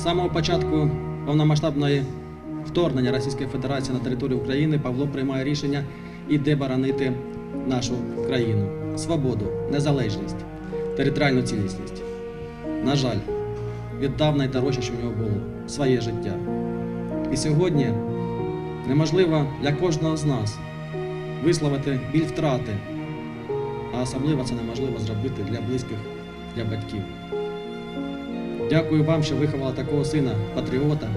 самого початку повномасштабної вторгнення Російської Федерації на територію України Павло приймає рішення іде боронити нашу країну, свободу, незалежність, територіальну цілісність. На жаль, віддав найдорожче, що в нього було своє життя. І сьогодні неможливо для кожного з нас висловити біль втрати, а особливо це неможливо зробити для близьких, для батьків. Дякую вам, що виховала такого сина, патріота.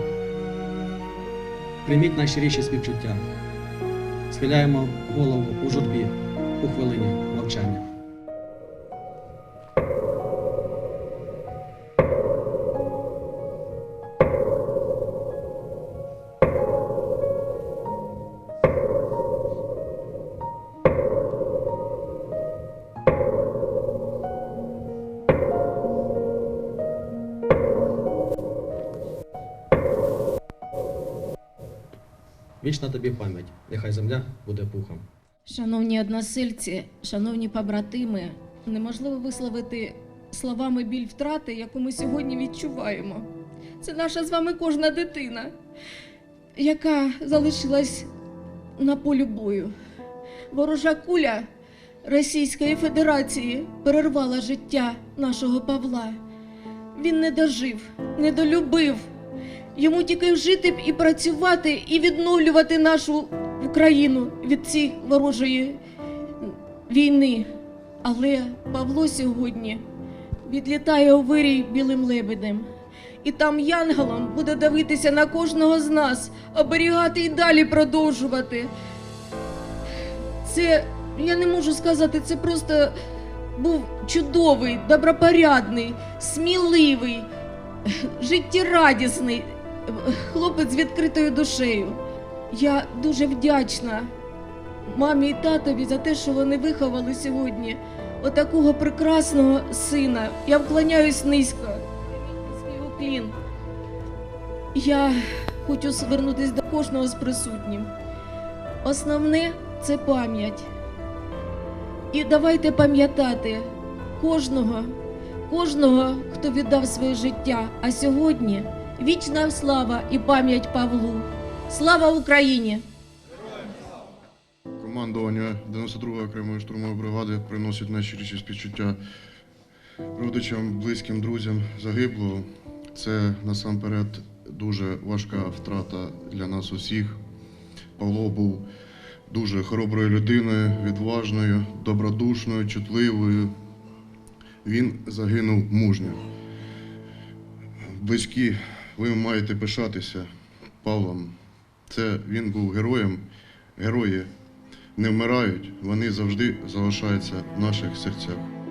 Прийміть найщиріші співчуття. Схиляємо голову у журбі у хвилині мовчання. Вічна тобі пам'ять, нехай земля буде пухом. Шановні односельці, шановні побратими, неможливо висловити словами біль втрати, яку ми сьогодні відчуваємо. Це наша з вами кожна дитина, яка залишилась на полі бою. Ворожа куля Російської Федерації перервала життя нашого Павла. Він не дожив, не долюбив. Йому тільки жити б і працювати, і відновлювати нашу Україну від цієї ворожої війни. Але Павло сьогодні відлітає у вирій білим лебедем. І там янголом буде дивитися на кожного з нас, оберігати і далі продовжувати. Це, я не можу сказати, це просто був чудовий, добропорядний, сміливий, життєрадісний хлопець з відкритою душею. Я дуже вдячна мамі і татові за те, що вони виховали сьогодні отакого прекрасного сина. Я вклоняюсь низько. Я хочу звернутися до кожного з присутніх. Основне це пам'ять. І давайте пам'ятати кожного, кожного, хто віддав своє життя. А сьогодні вічна слава і пам'ять Павлу. Слава Україні! Командування 92-ї окремої штурмової бригади приносить найщиріші співчуття родичам, близьким, друзям загиблого. Це насамперед дуже важка втрата для нас усіх. Павло був дуже хороброю людиною, відважною, добродушною, чутливою. Він загинув мужньо. Близькі, ви маєте пишатися Павлом. Це він був героєм. Герої не вмирають, вони завжди залишаються в наших серцях.